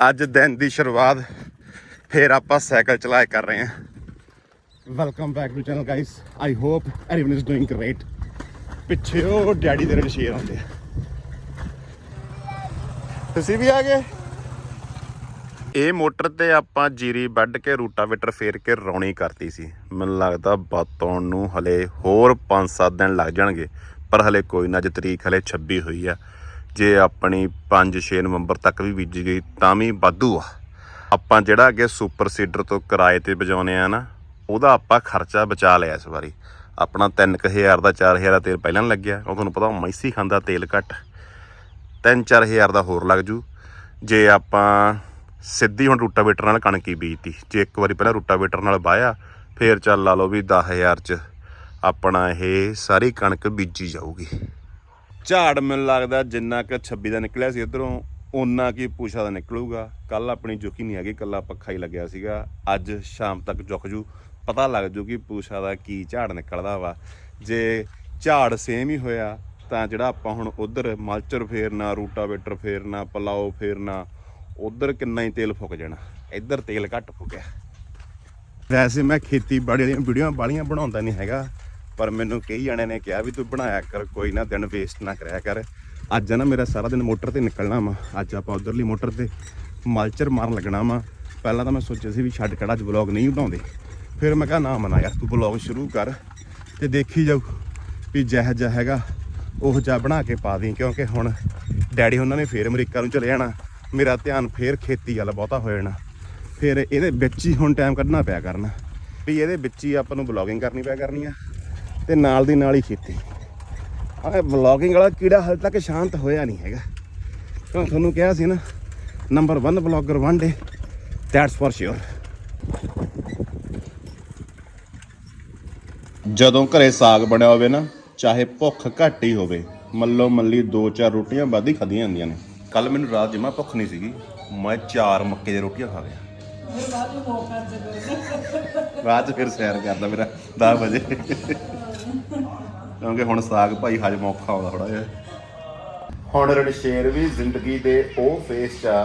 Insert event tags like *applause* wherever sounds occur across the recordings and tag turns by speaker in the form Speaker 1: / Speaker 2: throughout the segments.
Speaker 1: ਅੱਜ ਦਿਨ ਦੀ ਸ਼ੁਰੂਆਤ ਫੇਰ ਆਪਾਂ ਸਾਈਕਲ ਚਲਾਏ ਕਰ ਰਹੇ ਹਾਂ। Welcome back to channel guys I hope everyone is doing great ਪਿੱਛੇ ਉਹ ਡੈਡੀ ਦੇ ਨਾਲ ਸ਼ੇਰ ਆਉਂਦੇ ਤੁਸੀਂ ਵੀ ਆ ਗਏ? ਇਹ ਮੋਟਰ ਤੇ ਆਪਾਂ ਜੀਰੀ ਵੱਢ ਕੇ ਰੂਟਾਵੇਟਰ ਫੇਰ ਕੇ ਰੌਣੀ ਕਰਤੀ ਸੀ। ਮੈਨੂੰ ਲੱਗਦਾ ਬਾਤੋਂ ਨੂੰ ਹਲੇ ਹੋਰ 5-7 ਦਿਨ ਲੱਗ ਜਾਣਗੇ ਪਰ ਹਲੇ ਕੋਈ ਨਾ ਅੱਜ ਤਰੀਕ ਹਲੇ 26 ਹੋਈ ਆ। ਜੇ ਆਪਣੀ 5-6 ਨਵੰਬਰ ਤੱਕ ਵੀ ਬੀਜੀ ਗਈ ਤਾਂ ਵੀ ਵਾਧੂ ਆ। ਆਪਾਂ ਜਿਹੜਾ ਅੱਗੇ ਸੁਪਰ ਸੀਡਰ ਤੋਂ ਕਿਰਾਏ ਤੇ ਵਜਾਉਨੇ ਆ ਨਾ, ਉਹਦਾ ਆਪਾਂ ਖਰਚਾ ਬਚਾ ਲਿਆ ਇਸ ਵਾਰੀ। ਆਪਣਾ 3000 ਦਾ 4000 ਦਾ ਤੇਲ ਪਹਿਲਾਂ ਲੱਗਿਆ ਉਹ ਤੁਹਾਨੂੰ ਪਤਾ ਮੈਸੀ ਖਾਂਦਾ ਤੇਲ ਘੱਟ। 3-4000 ਦਾ ਹੋਰ ਲੱਗ ਜੂ। ਜੇ ਆਪਾਂ ਸਿੱਧੀ ਹੁਣ ਰੂਟਾਵੇਟਰ ਨਾਲ ਕਣਕ ਹੀ ਬੀਜਤੀ। ਜੇ ਇੱਕ ਵਾਰੀ ਪਹਿਲਾਂ ਰੂਟਾਵੇਟਰ ਨਾਲ ਵਾਇਆ ਫੇਰ ਚੱਲ ਲਾ ਲਓ ਵੀ 10000 ਚ ਆਪਣਾ ਇਹ ਸਾਰੀ ਕਣਕ ਬੀਜੀ ਜਾਊਗੀ। ਝਾੜ ਮੈਨੂੰ ਲੱਗਦਾ ਜਿੰਨਾ ਕਿ 26 ਦਾ ਨਿਕਲਿਆ ਸੀ ਇਧਰੋਂ ਓਨਾ ਕੀ ਪੂਛਾ ਦਾ ਨਿਕਲੂਗਾ। ਕੱਲ ਆਪਣੀ ਜੁਕੀ ਨਹੀਂ ਹੈਗੀ ਕੱਲਾ ਪੱਖਾ ਹੀ ਲੱਗਿਆ ਸੀਗਾ। ਅੱਜ ਸ਼ਾਮ ਤੱਕ ਜੁਕ ਜੂ, ਪਤਾ ਲੱਗ ਜੂ ਕਿ ਪੂਛਾ ਦਾ ਕੀ ਝਾੜ ਨਿਕਲਦਾ ਵਾ। ਜੇ ਝਾੜ ਸੇਮ ਹੀ ਹੋਇਆ, ਤਾਂ ਜਿਹੜਾ ਆਪਾਂ ਹੁਣ ਉਧਰ ਮਲਚਰ ਫੇਰਨਾ, ਰੂਟਾਵੇਟਰ ਫੇਰਨਾ, ਪਲਾਓ ਫੇਰਨਾ, ਉਧਰ ਕਿੰਨਾ ਹੀ ਤੇਲ ਫੁੱਕ ਜਾਣਾ। ਇੱਧਰ ਤੇਲ ਘੱਟ ਫੁੱਕਿਆ। ਵੈਸੇ ਮੈਂ ਖੇਤੀਬਾੜੀ ਵਾਲੀਆਂ ਵੀਡੀਓ ਬਾਲੀਆਂ ਬਣਾਉਂਦਾ ਨਹੀਂ ਹੈਗਾ। ਪਰ ਮੈਨੂੰ ਕਈ ਜਣੇ ਨੇ ਕਿਹਾ ਵੀ ਤੂੰ ਬਣਾਇਆ ਕਰ, ਕੋਈ ਨਾ ਦਿਨ ਵੇਸਟ ਨਾ ਕਰਿਆ ਕਰ। ਅੱਜ ਨਾ ਮੇਰਾ ਸਾਰਾ ਦਿਨ ਮੋਟਰ ਤੇ ਨਿਕਲਣਾ ਵਾ। ਅੱਜ ਆਪਾਂ ਉਧਰਲੀ ਮੋਟਰ ਤੇ ਮਲਚਰ ਮਾਰਨ ਲੱਗਣਾ ਵਾ। ਪਹਿਲਾਂ ਤਾਂ ਮੈਂ ਸੋਚਿਆ ਸੀ ਵੀ ਛੱਡ ਕੜਾ ਅੱਜ ਵਲੌਗ ਨਹੀਂ ਬਣਾਉਂਦੇ। ਫਿਰ ਮੈਂ ਕਿਹਾ, ਨਾ ਮਨਾ ਯਾਰ, ਤੂੰ ਵਲੌਗ ਸ਼ੁਰੂ ਕਰ ਤੇ ਦੇਖੀ ਜਾਊ ਵੀ ਜਿਹੋ ਜਿਹਾ ਹੈਗਾ, ਉਹ ਜਿਹਾ ਬਣਾ ਕੇ ਪਾ ਦੇ ਕਿਉਂਕਿ ਹੁਣ ਡੈਡੀ ਉਹਨਾਂ ਨੇ ਫੇਰ ਅਮਰੀਕਾ ਨੂੰ ਚਲੇ ਜਾਣਾ। ਮੇਰਾ ਧਿਆਨ ਫੇਰ ਖੇਤੀ ਵੱਲ ਬਹੁਤਾ ਹੋ ਜਾਣਾ। ਫਿਰ ਇਹਦੇ ਵਿੱਚ ਹੀ ਹੁਣ ਟਾਈਮ ਕੱਢਣਾ ਪਿਆ ਕਰਨਾ। ਵੀ ਇਹਦੇ ਵਿੱਚ ਹੀ ਆਪਾਂ ਨੂੰ ਬਲੌਗਿੰਗ ਕਰਨੀ ਪਿਆ ਕਰਨੀ ਆ। ਤੇ ਨਾਲ ਦੀ ਨਾਲ ਹੀ ਖੇਤੀ ਆਹ ਬਲੌਗਿੰਗ ਵਾਲਾ ਕੀੜਾ ਹਾਲੇ ਤੱਕ ਸ਼ਾਂਤ ਹੋਇਆ ਨਹੀਂ ਹੈਗਾ। ਕਿਉਂ ਤੁਹਾਨੂੰ ਕਿਹਾ ਸੀ ਨਾ number 1 blogger one day that's for sure ਜਦੋਂ ਘਰੇ ਸਾਗ ਬਣਿਆ ਹੋਵੇ ਨਾ ਚਾਹੇ ਭੁੱਖ ਘੱਟ ਹੀ ਹੋਵੇ ਮੱਲੋ ਮੱਲੀ ਦੋ ਚਾਰ ਰੋਟੀਆਂ ਵੱਧ ਹੀ ਖਾਧੀਆਂ ਜਾਂਦੀਆਂ ਨੇ। ਕੱਲ ਮੈਨੂੰ ਰਾਤ ਜਮਾ ਭੁੱਖ ਨਹੀਂ ਸੀਗੀ ਮੈਂ ਚਾਰ ਮੱਕੇ ਦੀਆਂ ਰੋਟੀਆਂ ਖਾ ਲਿਆ। ਬਾਅਦ ਚ ਫਿਰ ਸੈਰ ਕਰਦਾ ਮੇਰਾ 10 ਵਜੇ। ਕਿਉਂਕਿ ਹੁਣ ਸਾਗ ਭਾਈ ਹਜਮ ਔਖਾ ਆਉਂਦਾ ਥੋੜਾ ਜਿਹਾ। ਹੁਣ ਰਣਸ਼ੇਰ ਵੀ ਜ਼ਿੰਦਗੀ ਦੇ ਉਹ ਫੇਸ 'ਚ ਆ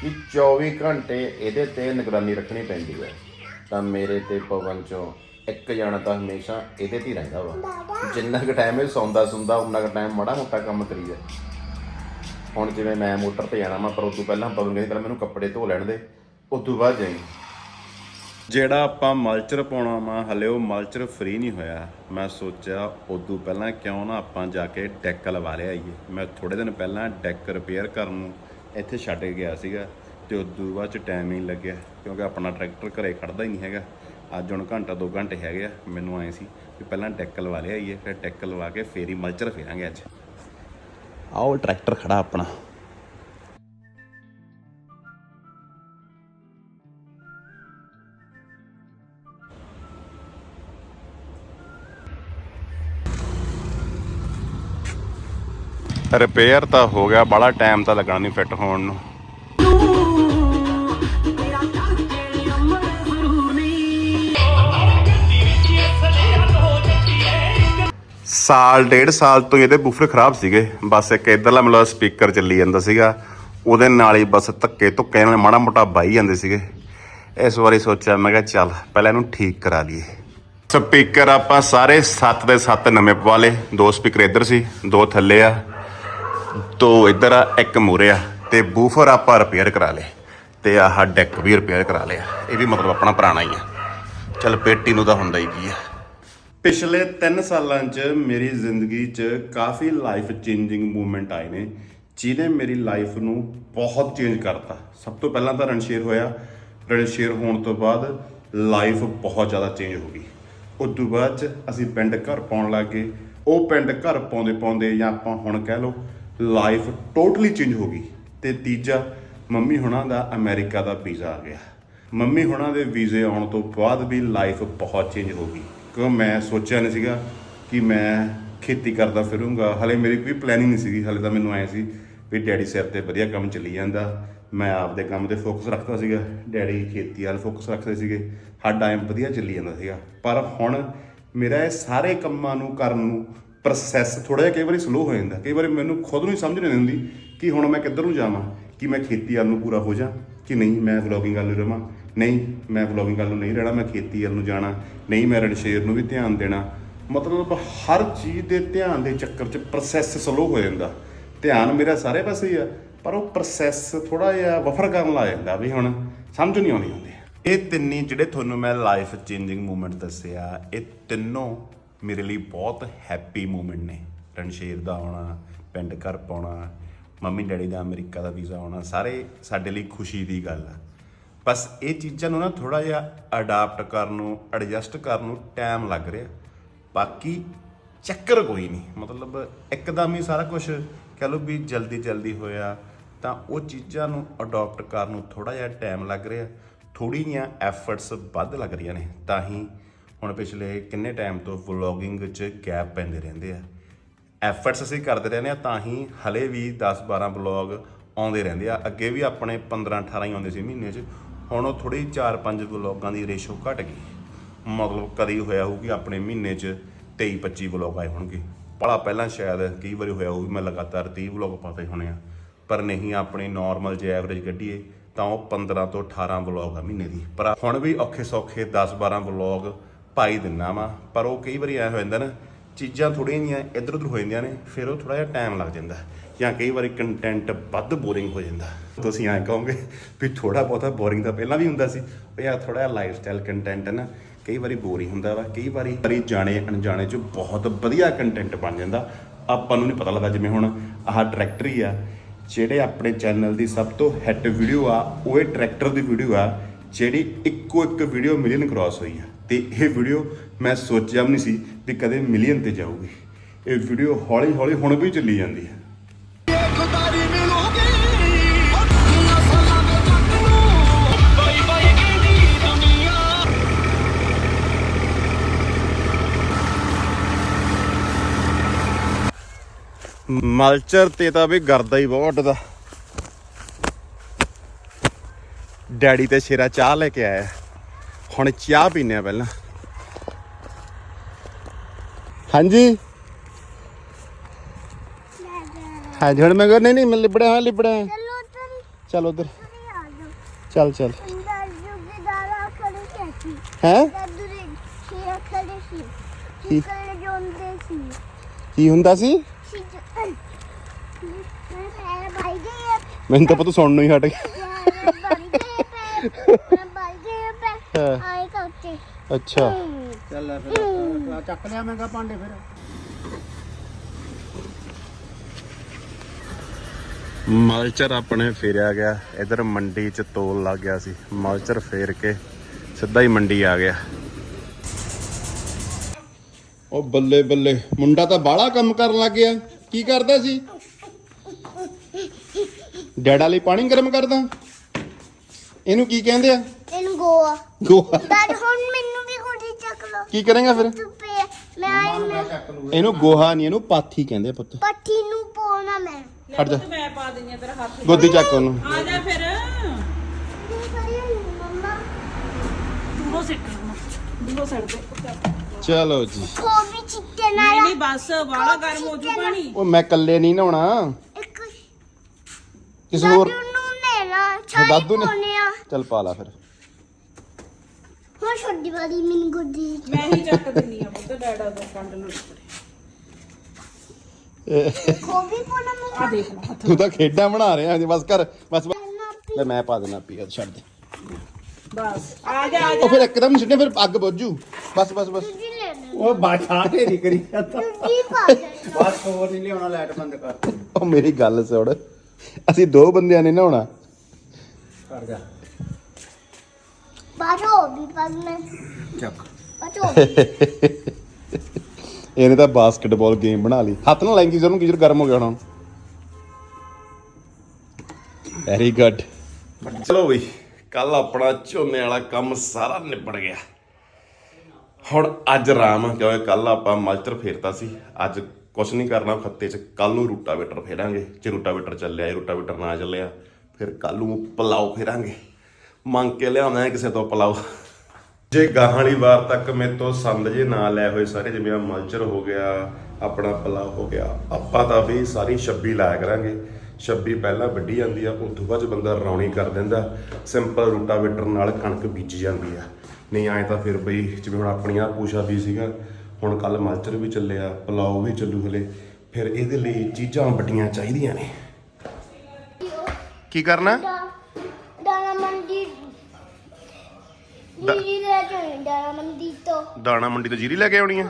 Speaker 1: ਕਿ 24 ਘੰਟੇ ਇਹਦੇ ਤੇ ਨਿਗਰਾਨੀ ਰੱਖਣੀ ਪੈਂਦੀ ਹੈ। ਤਾਂ ਮੇਰੇ ਤੇ ਪਵਨ ਚੋਂ ਇੱਕ ਜਾਣਾ ਤਾਂ ਹਮੇਸ਼ਾ ਇਹਦੇ ਤੇ ਹੀ ਰਹਿੰਦਾ ਵਾ। ਜਿੰਨਾ ਕੁ ਟਾਈਮ ਇਹ ਸੌਂਦਾ ਸੁੰਦਾ, ਉਨਾ ਕੁ ਟਾਈਮ ਮਾੜਾ ਮੋਟਾ ਕੰਮ ਕਰੀਦਾ ਹੁਣ ਜਿਵੇਂ ਮੈਂ ਮੋਟਰ ਤੇ ਜਾਣਾ ਮੈਂ ਪਰ ਉਦੋਂ ਪਹਿਲਾਂ ਪਵਨ ਕਹਿੰਦੀ, ਪਹਿਲਾਂ ਮੈਨੂੰ ਕੱਪੜੇ ਧੋ ਲੈਣ ਦੇ। ਉਦੋਂ ਬਾਅਦ ਜਾਈ। ਜਿਹੜਾ ਆਪਾਂ ਮਲਚਰ ਪਾਉਣਾ ਵਾ, ਹਲੇ ਉਹ ਮਲਚਰ ਫ੍ਰੀ ਨਹੀਂ ਹੋਇਆ। ਮੈਂ ਸੋਚਿਆ ਉਦੋਂ ਪਹਿਲਾਂ ਕਿਉਂ ਨਾ ਆਪਾਂ ਜਾ ਕੇ ਡੈਕ ਲਵਾ ਲਿਆਈਏ ਮੈਂ ਥੋੜੇ ਦਿਨ ਪਹਿਲਾਂ ਡੈਕ ਰਿਪੇਅਰ ਕਰਨ ਨੂੰ ਇੱਥੇ ਛੱਡ ਕੇ ਗਿਆ ਸੀਗਾ ਤੇ ਉਦੋਂ ਬਾਅਦ ਚ ਟਾਈਮ ਹੀ ਨਹੀਂ ਲੱਗਿਆ, ਕਿਉਂਕਿ ਆਪਣਾ ਟਰੈਕਟਰ ਘਰੇ ਖੜਦਾ ਹੀ ਨਹੀਂ ਹੈਗਾ। ਅੱਜ ਹੁਣ ਘੰਟਾ 2 ਘੰਟੇ ਹੈਗੇ ਆ, ਮੈਨੂੰ ਆਏ ਸੀ ਵੀ ਪਹਿਲਾਂ ਡੈਕ ਲਵਾ ਲਿਆਈਏ ਫਿਰ ਡੈਕ ਲਵਾ ਕੇ ਫੇਰ ਹੀ ਮਲਚਰ ਫੇਰਾਂਗੇ ਅੱਜ। ਆਓ ਟਰੈਕਟਰ ਖੜਾ ਆਪਣਾ। ਰਿਪੇਅਰ ਤਾਂ ਹੋ ਗਿਆ ਬੜਾ ਟਾਈਮ ਤਾਂ ਲੱਗਣਾ ਨਹੀਂ ਫਿੱਟ ਹੋਣ ਨੂੰ। ਸਾਲ, ਡੇਢ ਸਾਲ ਤੋਂ ਹੀ ਇਹਦੇ ਬੂਫਰ ਖਰਾਬ ਸੀਗੇ। ਬਸ ਇੱਕ ਇਧਰਲਾ ਮਤਲਬ ਸਪੀਕਰ ਚੱਲੀ ਜਾਂਦਾ ਸੀਗਾ। ਉਹਦੇ ਨਾਲ ਹੀ ਬਸ ਧੱਕੇ ਧੁੱਕੇ ਨਾਲ ਮਾੜਾ ਮੋਟਾ ਬਾਈ ਜਾਂਦੇ ਸੀਗੇ। ਇਸ ਵਾਰੀ ਸੋਚਿਆ, ਮੈਂ ਕਿਹਾ ਚੱਲ, ਪਹਿਲਾਂ ਇਹਨੂੰ ਠੀਕ ਕਰਾ ਲਈਏ। ਸਪੀਕਰ ਆਪਾਂ ਸਾਰੇ 7 ਦੇ 7 ਨਵੇਂ ਪਵਾ ਲਏ। ਦੋ ਸਪੀਕਰ ਇੱਧਰ ਸੀ, ਦੋ ਥੱਲੇ ਆ। ਦੋ ਇੱਧਰ ਆ ਇੱਕ ਮੂਰੇ ਆ ਤੇ ਬੂਫਰ ਆਪਾਂ ਰਿਪੇਅਰ ਕਰਾ ਲਏ ਤੇ ਆਹ ਡੈਕ ਵੀ ਰਿਪੇਅਰ ਕਰਾ ਲਿਆ। ਇਹ ਵੀ ਮਤਲਬ ਆਪਣਾ ਪੁਰਾਣਾ ਹੀ ਆ। ਚਲ ਪੇਟੀ ਨੂੰ ਤਾਂ ਹੁੰਦਾ ਹੀ ਕੀ ਆ। ਪਿਛਲੇ 3 ਸਾਲਾਂ 'ਚ ਮੇਰੀ ਜ਼ਿੰਦਗੀ 'ਚ ਕਾਫੀ ਲਾਈਫ ਚੇਂਜਿੰਗ ਮੂਵਮੈਂਟ ਆਏ ਨੇ, ਜਿਹਨੇ ਮੇਰੀ ਲਾਈਫ ਨੂੰ ਬਹੁਤ ਚੇਂਜ ਕਰਤਾ। ਸਭ ਤੋਂ ਪਹਿਲਾਂ ਤਾਂ ਰਣਸ਼ੇਰ ਹੋਇਆ। ਰਣਸ਼ੇਰ ਹੋਣ ਤੋਂ ਬਾਅਦ ਲਾਈਫ ਬਹੁਤ ਜ਼ਿਆਦਾ ਚੇਂਜ ਹੋ ਗਈ। ਉਸ ਤੋਂ ਬਾਅਦ 'ਚ ਅਸੀਂ ਪਿੰਡ ਘਰ ਪਾਉਣ ਲੱਗ ਗਏ। ਉਹ ਪਿੰਡ ਘਰ ਪਾਉਂਦੇ ਪਾਉਂਦੇ ਜਾਂ ਆਪਾਂ ਹੁਣ ਕਹਿ ਲਓ ਲਾਈਫ ਟੋਟਲੀ ਚੇਂਜ ਹੋ ਗਈ। ਤੇ ਤੀਜਾ, ਮੰਮੀ ਹੁਣਾਂ ਦਾ ਅਮਰੀਕਾ ਦਾ ਵੀਜ਼ਾ ਆ ਗਿਆ। ਮੰਮੀ ਹੁਣਾਂ ਦੇ ਵੀਜ਼ੇ ਆਉਣ ਤੋਂ ਬਾਅਦ ਵੀ ਲਾਈਫ ਬਹੁਤ ਚੇਂਜ ਹੋ ਗਈ। ਕਿਉਂ ਮੈਂ ਸੋਚਿਆ ਨਹੀਂ ਸੀਗਾ ਕਿ ਮੈਂ ਖੇਤੀ ਕਰਦਾ ਫਿਰੂੰਗਾ। ਹਲੇ ਮੇਰੀ ਕੋਈ ਪਲੈਨਿੰਗ ਨਹੀਂ ਸੀਗੀ। ਹਲੇ ਤਾਂ ਮੈਨੂੰ ਆਏ ਸੀ ਵੀ ਡੈਡੀ ਸਿਰ ਤੇ ਵਧੀਆ ਕੰਮ ਚੱਲੀ ਜਾਂਦਾ। ਮੈਂ ਆਪਦੇ ਕੰਮ ਤੇ ਫੋਕਸ ਰੱਖਦਾ ਸੀਗਾ। ਡੈਡੀ ਖੇਤੀ ਵੱਲ ਫੋਕਸ ਰੱਖਦੇ ਸੀਗੇ। ਸਾਡਾ ਐਂ ਵਧੀਆ ਚੱਲੀ ਜਾਂਦਾ ਸੀਗਾ। ਪਰ ਹੁਣ ਮੇਰਾ ਇਹ ਸਾਰੇ ਕੰਮਾਂ ਨੂੰ ਕਰਨ ਨੂੰ ਪ੍ਰੋਸੈਸ ਥੋੜਾ ਜਿਹਾ ਕਈ ਵਾਰੀ ਸਲੋ ਹੋ ਜਾਂਦਾ। ਕਈ ਵਾਰੀ ਮੈਨੂੰ ਖੁਦ ਨੂੰ ਹੀ ਸਮਝ ਨਹੀਂ ਆਉਂਦੀ ਕਿ ਹੁਣ ਮੈਂ ਕਿੱਧਰ ਨੂੰ ਜਾਵਾਂ, ਕਿ ਮੈਂ ਖੇਤੀ ਵੱਲ ਨੂੰ ਪੂਰਾ ਹੋ ਜਾ, ਕਿ ਨਹੀਂ ਮੈਂ ਵਲੌਗਿੰਗ ਵੱਲ ਨੂੰ ਰਵਾਂ, ਨਹੀਂ ਮੈਂ ਵਲੌਗਿੰਗ ਵੱਲ ਨੂੰ ਨਹੀਂ ਰਹਿਣਾ, ਮੈਂ ਖੇਤੀ ਵੱਲ ਨੂੰ ਜਾਣਾ, ਨਹੀਂ ਮੈਂ ਰਣਸ਼ੇਰ ਨੂੰ ਵੀ ਧਿਆਨ ਦੇਣਾ। ਮਤਲਬ ਹਰ ਚੀਜ਼ ਦੇ ਧਿਆਨ ਦੇ ਚੱਕਰ 'ਚ ਪ੍ਰੋਸੈਸ ਸਲੋ ਹੋ ਜਾਂਦਾ। ਧਿਆਨ ਮੇਰਾ ਸਾਰੇ ਪਾਸੇ ਹੀ ਆ, ਪਰ ਉਹ ਪ੍ਰੋਸੈਸ ਥੋੜਾ ਜਿਹਾ ਵਫ਼ਰ ਕਰਨ ਲੱਗ ਜਾਂਦਾ ਵੀ ਹੁਣ ਸਮਝ ਨਹੀਂ ਆਉਂਦੀ ਹੁੰਦੀ। ਇਹ ਤਿੰਨੇ ਜਿਹੜੇ ਤੁਹਾਨੂੰ ਮੈਂ ਲਾਈਫ ਚੇਂਜਿੰਗ ਮੂਮੈਂਟ ਦੱਸਿਆ, ਇਹ ਤਿੰਨੋਂ ਮੇਰੇ ਲਈ ਬਹੁਤ ਹੈਪੀ ਮੂਮੈਂਟ ਨੇ। ਰਣਸ਼ੇਰ ਦਾ ਆਉਣਾ, ਪਿੰਡ ਘਰ ਪਾਉਣਾ, ਮੰਮੀ ਡੈਡੀ ਦਾ ਅਮਰੀਕਾ ਦਾ ਵੀਜ਼ਾ ਆਉਣਾ, ਸਾਰੇ ਸਾਡੇ ਲਈ ਖੁਸ਼ੀ ਦੀ ਗੱਲ ਆ। ਬਸ ਇਹ ਚੀਜ਼ਾਂ ਨੂੰ ਨਾ ਥੋੜਾ ਜਿਹਾ ਅਡਾਪਟ ਕਰਨ ਨੂੰ ਐਡਜਸਟ ਕਰਨ ਨੂੰ ਟਾਈਮ ਲੱਗ ਰਿਹਾ। ਬਾਕੀ ਚੱਕਰ ਕੋਈ ਨਹੀਂ। ਮਤਲਬ ਇੱਕਦਮ ਹੀ ਸਾਰਾ ਕੁਝ ਕਹ ਲਓ ਵੀ ਜਲਦੀ ਜਲਦੀ ਹੋਇਆ, ਤਾਂ ਉਹ ਚੀਜ਼ਾਂ ਨੂੰ ਅਡਾਪਟ ਕਰਨ ਨੂੰ ਥੋੜਾ ਜਿਹਾ ਟਾਈਮ ਲੱਗ ਰਿਹਾ। ਥੋੜੀ ਜਿਹੀਆਂ ਐਫਰਟਸ ਵੱਧ ਲੱਗ ਰਹੀਆਂ ਨੇ। ਤਾਂ ਹੀ ਹੁਣ ਪਿਛਲੇ ਕਿੰਨੇ ਟਾਈਮ ਤੋਂ ਵਲੌਗਿੰਗ 'ਚ ਗੈਪ ਪੈਂਦੇ ਰਹਿੰਦੇ ਆ। ਐਫਰਟਸ ਅਸੀਂ ਕਰਦੇ ਰਹਿੰਦੇ ਆ ਤਾਂ ਹੀ ਹਲੇ ਵੀ 10 12 ਵਲੌਗ ਆਉਂਦੇ ਰਹਿੰਦੇ ਆ। ਅੱਗੇ ਵੀ ਆਪਣੇ 15 18 ਹੀ ਆਉਂਦੇ ਸੀ ਮਹੀਨੇ 'ਚ। ਹੁਣ ਉਹ ਥੋੜੀ 4-5 ਵਲੌਗਾਂ ਦੀ ਰੇਸ਼ੋ ਘਟ ਗਈ। ਮਤਲਬ ਕਦੀ ਹੋਇਆ ਹੋਊ ਕਿ ਆਪਣੇ ਮਹੀਨੇ 'ਚ 23 25 ਵਲੌਗ ਆਏ ਹੋਣਗੇ। ਬੜਾ ਪਹਿਲਾਂ ਸ਼ਾਇਦ ਕਈ ਵਾਰੀ ਹੋਇਆ ਹੋਊ ਮੈਂ ਲਗਾਤਾਰ 30 ਵਲੌਗ ਪਾਤੇ ਹੋਣੇ ਆ। ਪਰ ਨਹੀਂ, ਆਪਣੀ ਨਾਰਮਲ ਜੇ ਐਵਰੇਜ ਕੱਢੀਏ ਤਾਂ ਉਹ 15 ਤੋਂ 18 ਵਲੌਗ ਆ ਮਹੀਨੇ ਦੀ। ਪਰ ਹੁਣ ਵੀ ਔਖੇ ਸੌਖੇ 10 12 ਵਲੌਗ ਪਾਈ ਦਿੰਨਾ ਵਾ, ਪਰ ਉਹ ਕਈ ਵਾਰੀ ਐ ਹੋ ਜਾਂਦਾ ਨਾ, ਚੀਜ਼ਾਂ ਥੋੜੀਆਂ ਜਿਹੀਆਂ ਇੱਧਰ ਉੱਧਰ ਹੋ ਜਾਂਦੀਆਂ ਨੇ, ਫਿਰ ਉਹ ਥੋੜਾ ਜਿਹਾ ਟਾਈਮ ਲੱਗ ਜਾਂਦਾ ਜਾਂ ਕਈ ਵਾਰੀ ਕੰਟੈਂਟ ਵੱਧ ਬੋਰਿੰਗ ਹੋ ਜਾਂਦਾ। ਤੁਸੀਂ ਐਂ ਕਹੋਗੇ ਵੀ ਥੋੜਾ ਬਹੁਤਾ ਬੋਰਿੰਗ ਤਾਂ ਪਹਿਲਾਂ ਵੀ ਹੁੰਦਾ ਸੀ, ਉਹ ਯਾਰ ਥੋੜਾ ਜਿਹਾ ਲਾਈਫ ਸਟਾਈਲ ਕੰਟੈਂਟ ਹੈ ਨਾ, ਕਈ ਵਾਰੀ ਬੋਰਿੰਗ ਹੁੰਦਾ ਵਾ, ਕਈ ਵਾਰੀ ਵਾਰੀ ਜਾਣੇ ਅਣਜਾਣੇ ਚ ਬਹੁਤ ਵਧੀਆ ਕੰਟੈਂਟ ਬਣ ਜਾਂਦਾ। ਆਪਾਂ ਨੂੰ ਨਹੀਂ ਪਤਾ ਲੱਗਦਾ ਜਿਵੇਂ ਹੁਣ ਆਹ ਡਾਇਰੈਕਟਰੀ ਆ, ਜਿਹੜੇ ਆਪਣੇ ਚੈਨਲ ਦੀ ਸਭ ਤੋਂ ਹਿੱਟ ਵੀਡੀਓ ਆ, ਉਹ ਇਹ ਟਰੈਕਟਰ ਦੀ ਵੀਡੀਓ ਆ, ਜਿਹੜੀ ਇੱਕੋ ਇੱਕ ਵੀਡੀਓ ਮਿਲੀਅਨ ਕ੍ਰਾਸ ਹੋਈ ਆ। ਤੇ ਇਹ ਵੀਡੀਓ ਮੈਂ ਸੋਚਿਆ ਵੀ ਨਹੀਂ ਸੀ ਵੀ ਕਦੇ ਮਿਲੀਅਨ ਤੇ ਜਾਊਗੀ। ਇਹ ਵੀਡੀਓ ਹੌਲੀ ਹੌਲੀ ਹੁਣ ਵੀ ਚੱਲੀ ਜਾਂਦੀ ਹੈ।
Speaker 2: ਦੇ
Speaker 1: ਮਲਚਰ ਤੇ ਤਾਂ ਵੀ ਗਰਦਾ ਹੀ ਬਹੁਤ ਉੱਡਦਾ ਡੈਡੀ ਤੇ ਸ਼ੇਰਾ ਚਾਹ ਲੈ ਕੇ ਆਇਆ। ਹੁਣ ਚਾਹ ਪੀਨੇ ਆ ਪਹਿਲਾਂ। ਹਾਂਜੀ? ਹਾਂਜੀ ਹੁਣ ਮੈਂ ਕਿਹਾ ਨਹੀਂ ਨਹੀਂ ਮੈਂ ਲਿਬੜਿਆ ਹਾਂ ਲਿਬੜਿਆ। ਹਾਂ।
Speaker 3: ਚਲੋ
Speaker 1: ਉਧਰ। ਚੱਲ ਚੱਲ। ਹੈ ਕੀ? ਹੁੰਦਾ ਸੀ? ਮੈਨੂੰ ਤਾਂ ਪਤਾ ਸੁਣਨ ਨੂੰ ਹੀ ਹਟ ਗਿਆ। ਹਾਂ।
Speaker 3: ਆਏ
Speaker 1: ਅੱਛਾ।
Speaker 4: ਚੱਲ ਫਿਰ। ਚੱਕ ਲਿਆ ਮੈਂ ਕਾ ਭਾਂਡੇ ਫਿਰ।
Speaker 1: ਮਲਚਰ ਆਪਣੇ ਫੇਰਿਆ ਗਿਆ। ਇਧਰ ਮੰਡੀ ਚ ਤੋਲ ਲੱਗ ਗਿਆ ਸੀ। ਮਲਚਰ ਫੇਰ ਕੇ ਸਿੱਧਾ ਹੀ ਮੰਡੀ ਆ ਗਿਆ। ਉਹ ਬੱਲੇ ਬੱਲੇ ਮੁੰਡਾ ਤਾਂ ਬਾਹਲਾ ਕੰਮ ਕਰਨ ਲੱਗ ਗਿਆ। ਕੀ ਕਰਦਾ ਸੀ? ਡੈਡਾ ਲਈ ਪਾਣੀ ਗਰਮ ਕਰਦਾ। ਇਹਨੂੰ ਕੀ ਕਹਿੰਦੇ ਆ?
Speaker 3: ਗੋਆ। ਹੁਣ ਮੈਨੂੰ ਵੀ ਕੁੜੀ ਚੱਕ ਲੋ
Speaker 1: ਕੀ ਕਰੇਗਾ ਫਿਰ?
Speaker 3: ਤੂੰ ਪੇ ਮੈਂ ਆਈ ਮੈਂ
Speaker 1: ਇਹਨੂੰ ਗੋਹਾ ਨਹੀਂ ਇਹਨੂੰ ਪਾਥੀ ਕਹਿੰਦੇ ਆ ਪੁੱਤ।
Speaker 3: ਪੱਠੀ ਨੂੰ ਪਾਉਣਾ ਮੈਂ।
Speaker 1: ਹਟ ਜਾ।
Speaker 5: ਮੈਂ ਪਾ ਦਿੰਦੀ ਆ ਤੇਰਾ ਹੱਥ
Speaker 1: ਗੋਦੀ ਚੱਕ ਉਹਨੂੰ।
Speaker 5: ਆ ਜਾ ਫਿਰ।
Speaker 3: ਤੂੰ ਕਰੀ ਮੰਮਾ।
Speaker 5: ਦੂਰੋਂ ਸਿੱਟ ਦੂਰੋਂ ਸਿੱਟ ਦੇ।
Speaker 1: ਚਲੋ ਜੀ।
Speaker 3: ਕੋ ਵੀ ਚਿੱਟੇ
Speaker 5: ਨਹੀਂ
Speaker 3: ਨਾਲ
Speaker 5: ਨਹੀਂ ਬਸ ਵਾਲਾ ਗਰਮ ਹੋ ਜੂ ਪਾਣੀ
Speaker 1: ਉਹ ਮੈਂ ਇਕੱਲੇ ਨਹੀਂ ਨਹਾਉਣਾ।
Speaker 3: ਇੱਕ
Speaker 1: ਕਿਸੇ ਹੋਰ
Speaker 3: ਦਾਦੂ ਨੂੰ ਛਾਈ
Speaker 1: ਦਾਦੂ ਨੇ
Speaker 3: ਪਾਉਣੇ ਆ।
Speaker 1: ਚੱਲ ਪਾ ਲਾ ਫਿਰ।
Speaker 3: ਹੁਣ ਛੋਟੀ ਵਾਲੀ ਮੈਨੂੰ ਗੁੱਡੀ।
Speaker 5: ਮੈਂ ਹੀ ਚੱਕ ਦਿੰਦੀ ਆ ਪੁੱਤ ਡੈਡਾ ਦਾ ਕੰਡ ਨੂੰ
Speaker 3: ਖੋਬੀ ਪਾਉਣਾ
Speaker 5: ਆ
Speaker 3: ਮੈਂ
Speaker 5: ਦੇਖ ਲੈ ਹੱਥ
Speaker 1: ਤੂੰ ਤਾਂ ਖੇਡਾਂ ਬਣਾ ਰਿਹਾ ਜੀ ਬਸ ਕਰ ਬਸ ਲੈ ਮੈਂ ਪਾ ਦੇਣਾ ਪੀ ਛੱਡ ਦੇ।
Speaker 5: ਬਸ ਆ ਜਾ ਆ
Speaker 1: ਉਹ
Speaker 5: ਜਾ।
Speaker 1: ਫਿਰ ਇੱਕਦਮ ਛੱਡੇ ਫਿਰ ਅੱਗ ਬੁੱਝੂ ਬਸ ਬਸ ਬਸ।
Speaker 3: ਦੂਜੀ ਲੈ ਲੈ।
Speaker 4: ਉਹ ਬਾਠਾ ਢੇਰੀ ਕਰੀ ਜਾਂਦਾ।
Speaker 3: ਪਾ
Speaker 4: ਬਸ ਹੋਰ ਨਹੀਂ ਲਿਆਉਣਾ ਲਾਈਟ ਬੰਦ ਕਰ।
Speaker 1: ਉਹ ਮੇਰੀ ਗੱਲ ਸੁਣ। ਅਸੀਂ ਦੋ ਬੰਦਿਆਂ ਨੇ ਨਹਾਉਣਾ।
Speaker 4: ਕਰ ਜਾ।
Speaker 3: ਵੀ
Speaker 4: ਚੱਕ। *laughs*
Speaker 1: ਇਹਨੇ ਤਾਂ ਬਾਸਕਟਬਾਲ ਗੇਮ ਬਣਾ ਲਈ। ਹੱਥ ਨਾਲ ਲੈਂਗੀ ਜ਼ਰੂਰ ਕਿਜਰ ਗਰਮ ਹੋ ਗਿਆ ਹੁਣ। ਵੈਰੀ ਗੁੱਡ ਚਲੋ ਬਈ ਕੱਲ ਆਪਣਾ ਝੋਨੇ ਵਾਲਾ ਕੰਮ ਸਾਰਾ ਨਿਬੜ ਗਿਆ। ਹੁਣ ਅੱਜ ਆਰਾਮ ਕਿਉਂਕਿ ਕੱਲ ਆਪਾਂ ਮਲਚਰ ਫੇਰਤਾ ਸੀ। ਅੱਜ ਕੁਛ ਨਹੀਂ ਕਰਨਾ ਖੱਤੇ 'ਚ ਕੱਲ ਨੂੰ ਰੂਟਾਵੇਟਰ ਫੇਰਾਂਗੇ। ਜੇ ਰੂਟਾਵੇਟਰ ਚੱਲਿਆ ਜੇ ਰੂਟਾਵੇਟਰ ਨਾ ਚੱਲਿਆ ਫਿਰ ਕੱਲ ਨੂੰ ਪਲਾਓ ਫੇਰਾਂਗੇ। ਮੰਗ ਕੇ ਲਿਆਉਣਾ ਕਿਸੇ ਤੋਂ ਪਲਾਓ। ਜੇ ਗਾਹਾਂ ਵਾਲੀ ਵਾਰ ਤੱਕ ਮੇਰੇ ਤੋਂ ਸੰਦ ਜੇ ਨਾ ਲੈ ਹੋਏ ਸਾਰੇ ਜਿਵੇਂ ਆਹ ਮਲਚਰ ਹੋ ਗਿਆ ਆਪਣਾ ਪਲਾਓ ਹੋ ਗਿਆ ਆਪਾਂ ਤਾਂ ਵੀ ਸਾਰੀ 26 ਲਾਇਆ ਕਰਾਂਗੇ। 26 ਪਹਿਲਾਂ ਵੱਢੀ ਜਾਂਦੀ ਆ ਤੋਂ ਬਾਅਦ 'ਚ ਬੰਦਾ ਰੌਣੀ ਕਰ ਦਿੰਦਾ। ਸਿੰਪਲ ਰੂਟਾਵੇਟਰ ਨਾਲ ਕਣਕ ਬੀਜੀ ਜਾਂਦੀ ਆ। ਨਹੀਂ ਐਂ ਤਾਂ ਫਿਰ ਬਈ ਜਿਵੇਂ ਹੁਣ ਆਪਣੀਆਂ ਪੂਸ਼ਾ ਵੀ ਸੀਗਾ ਹੁਣ ਕੱਲ ਮਲਚਰ ਵੀ ਚੱਲਿਆ ਪਲਾਓ ਵੀ ਚੱਲੂ ਹਲੇ। ਫਿਰ ਇਹਦੇ ਲਈ ਚੀਜ਼ਾਂ ਵੱਡੀਆਂ ਚਾਹੀਦੀਆਂ ਨੇ। ਕੀ ਕਰਨਾ? ਦਾ-
Speaker 3: ਜੀ ਲੈ ਕੇ ਆਈ ਦਾਣਾ ਮੰਡੀ ਤੋਂ।
Speaker 1: ਦਾਣਾ ਮੰਡੀ ਤੋਂ ਜੀਰੀ ਲੈ ਕੇ ਆਉਣੀ ਆ?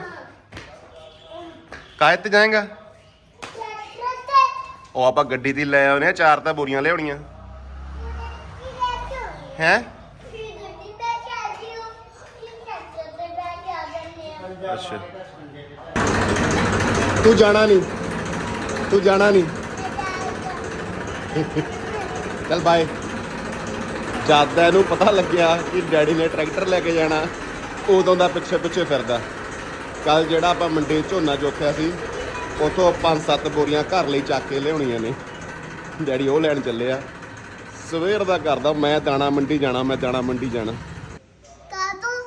Speaker 1: ਕਾਇ ਤੇ ਜਾਏਗਾ?
Speaker 3: ਤੇ।
Speaker 1: ਉਹ ਆਪਾਂ ਗੱਡੀ ਦੀ ਲੈ ਆਉਨੇ ਆ ਚਾਰ ਤਾਂ ਬੋਰੀਆਂ ਲਿਆਉਣੀਆਂ
Speaker 3: ਆਉਣੀ
Speaker 1: ਹੈ?
Speaker 3: ਤੇ
Speaker 1: ਅੱਛਾ। ਤੂੰ ਜਾਣਾ ਨਹੀਂ। ਤੂੰ ਜਾਣਾ ਨਹੀਂ। ਚੱਲ ਬਾਏ ਜਦ ਦਾ ਇਹਨੂੰ ਪਤਾ ਲੱਗਿਆ ਕਿ ਡੈਡੀ ਨੇ ਟਰੈਕਟਰ ਲੈ ਕੇ ਜਾਣਾ ਉਦੋਂ ਦਾ ਪਿੱਛੇ ਪਿੱਛੇ ਫਿਰਦਾ। ਕੱਲ ਜਿਹੜਾ ਆਪਾਂ ਮੰਡੀ ਝੋਨਾ ਚੋਖਿਆ ਸੀ ਉਥੋਂ ਪੰਜ ਸੱਤ ਬੋਰੀਆਂ ਘਰ ਲਈ ਚੱਕ ਕੇ ਲਿਆਉਣੀਆਂ ਨੇ। ਡੈਡੀ ਉਹ ਲੈਣ ਚੱਲੇ ਆ। ਸਵੇਰ ਦਾ ਕਰਦਾ ਮੈਂ ਦਾਣਾ ਮੰਡੀ ਜਾਣਾ ਮੈਂ ਦਾਣਾ ਮੰਡੀ ਜਾਣਾ।
Speaker 3: ਕਾਦੋਂ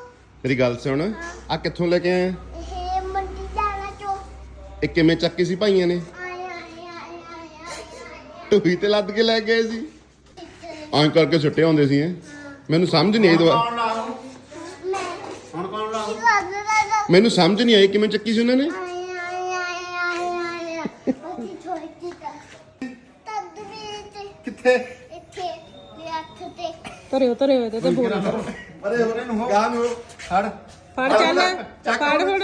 Speaker 1: ਮੇਰੀ ਗੱਲ ਸੁਣ ਆ ਕਿੱਥੋਂ ਲੈ ਕੇ ਆਇਆ
Speaker 3: ਇਹ ਮੰਡੀ ਜਾਣਾ ਚੋ।
Speaker 1: ਇਹ ਕਿਵੇਂ ਚੱਕੀ ਸੀ ਭਾਈਆਂ ਨੇ?
Speaker 3: ਆਏ ਆਏ ਆਏ ਆਏ
Speaker 1: ਢੂਈ ਤੇ ਲੱਦ ਕੇ ਲੈ ਗਏ ਸੀ। ਐਂ ਕਰਕੇ ਸੁੱਟੇ ਹੁੰਦੇ ਸੀ। ਮੈਨੂੰ ਸਮਝ ਨਹੀਂ ਆਈ ਦਵਾ
Speaker 4: ਕੌਣ ਲਾਉ
Speaker 3: ਮੈਂ
Speaker 4: ਹੁਣ ਕੌਣ ਲਾਉ
Speaker 3: ਕੀ ਲੱਗਦਾ
Speaker 1: ਮੈਨੂੰ ਸਮਝ ਨਹੀਂ ਆਈ ਕਿਵੇਂ ਚੱਕੀ ਸੀ ਉਹਨਾਂ ਨੇ।
Speaker 3: ਛੋਟੀ
Speaker 4: ਕਿੱਥੇ?
Speaker 3: ਇੱਥੇ ਮੇਰੇ ਹੱਥ ਤੇ
Speaker 5: ਧਰਿਓ ਧਰਿਓ ਤੇ ਤੇ ਬੋਲ।
Speaker 4: ਅਰੇ ਹੋਰੇ ਨੂੰ ਹੋ। ਗਾਂ ਨੂੰ ਹੜ
Speaker 5: ਫੜ। ਚੱਲ। ਫੜ ਹੁਣ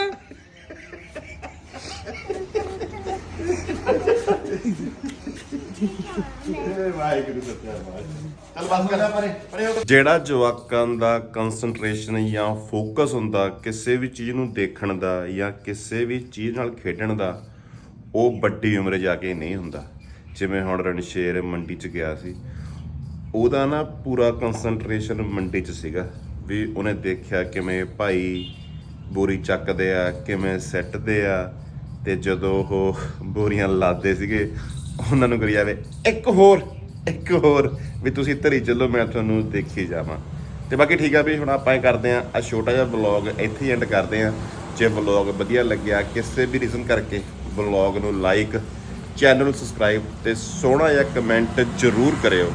Speaker 1: ਜਿਹੜਾ ਜਵਾਕਾਂ ਦਾ ਕਨਸੈਂਟਰੇਸ਼ਨ ਜਾਂ ਫੋਕਸ ਹੁੰਦਾ, ਕਿਸੇ ਵੀ ਚੀਜ਼ ਨੂੰ ਦੇਖਣ ਦਾ ਜਾਂ ਕਿਸੇ ਵੀ ਚੀਜ਼ ਨਾਲ ਖੇਡਣ ਦਾ, ਉਹ ਵੱਡੀ ਉਮਰ ਜਾ ਕੇ ਨਹੀਂ ਹੁੰਦਾ। ਜਿਵੇਂ ਹੁਣ ਰਣਸ਼ੇਰ ਮੰਡੀ 'ਚ ਗਿਆ ਸੀ, ਉਹਦਾ ਨਾ ਪੂਰਾ ਕਨਸੈਂਟਰੇਸ਼ਨ ਮੰਡੀ 'ਚ ਸੀਗਾ, ਵੀ ਉਹਨੇ ਦੇਖਿਆ ਕਿਵੇਂ ਭਾਈ ਬੋਰੀ ਚੱਕਦੇ ਆ, ਕਿਵੇਂ ਸੈੱਟਦੇ ਆ, ਤੇ ਜਦੋਂ ਉਹ ਬੋਰੀਆਂ ਲਾਦੇ ਸੀਗੇ ਉਹਨਾਂ ਨੂੰ ਕਰੀ ਜਾਵੇ। ਇੱਕ ਹੋਰ ਇੱਕ ਹੋਰ ਵੀ ਤੁਸੀਂ ਧਰੀ ਚੱਲੋ, ਮੈਂ ਤੁਹਾਨੂੰ ਦੇਖੀ ਜਾਵਾਂ। ਤੇ ਬਾਕੀ ਠੀਕ ਆ ਵੀ ਹੁਣ ਆਪਾਂ ਇਹ ਕਰਦੇ ਆ ਆ ਛੋਟਾ ਜਿਹਾ ਵਲੌਗ ਇੱਥੇ ਹੀ ਐਂਡ ਕਰਦੇ ਆ ਜੇ ਵਲੌਗ ਵਧੀਆ ਲੱਗਿਆ, ਕਿਸੇ ਵੀ ਰੀਜ਼ਨ ਕਰਕੇ ਵਲੌਗ ਨੂੰ ਲਾਈਕ ਚੈਨਲ ਨੂੰ ਸਬਸਕ੍ਰਾਈਬ ਤੇ ਸੋਹਣਾ ਜਿਹਾ ਕਮੈਂਟ ਜ਼ਰੂਰ ਕਰਿਓ।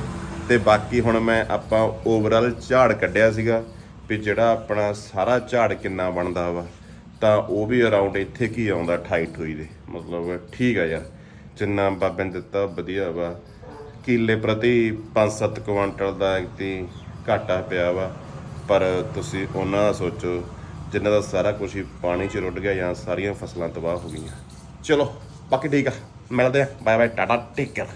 Speaker 1: ਤੇ ਬਾਕੀ ਹੁਣ ਮੈਂ ਆਪਾਂ ਓਵਰਆਲ ਝਾੜ ਕੱਢਿਆ ਸੀਗਾ ਵੀ ਜਿਹੜਾ ਆਪਣਾ ਸਾਰਾ ਝਾੜ ਕਿੰਨਾ ਬਣਦਾ ਵਾ, ਤਾਂ ਉਹ ਵੀ ਅਰਾਊਂਡ ਇੱਥੇ ਕੀ ਆਉਂਦਾ 28 28 ਦੇ। ਮਤਲਬ ਠੀਕ ਆ ਯਾਰ। ਜਿੰਨਾ ਬਾਬੇ ਨੇ ਦਿੱਤਾ, ਵਧੀਆ ਵਾ। ਕਿੱਲੇ ਪ੍ਰਤੀ 5-7 ਕੁਆਂਟਲ ਦਾ ਇੱਥੇ ਘਾਟਾ ਪਿਆ ਵਾ। ਪਰ ਤੁਸੀਂ ਉਹਨਾਂ ਦਾ ਸੋਚੋ ਜਿਨ੍ਹਾਂ ਦਾ ਸਾਰਾ ਕੁਝ ਹੀ ਪਾਣੀ 'ਚ ਰੁੱਟ ਗਿਆ ਜਾਂ ਸਾਰੀਆਂ ਫਸਲਾਂ ਤਬਾਹ ਹੋ ਗਈਆਂ। ਚਲੋ, ਬਾਕੀ ਠੀਕ ਆ। ਮਿਲਦੇ ਆ। Bye bye tata, take care.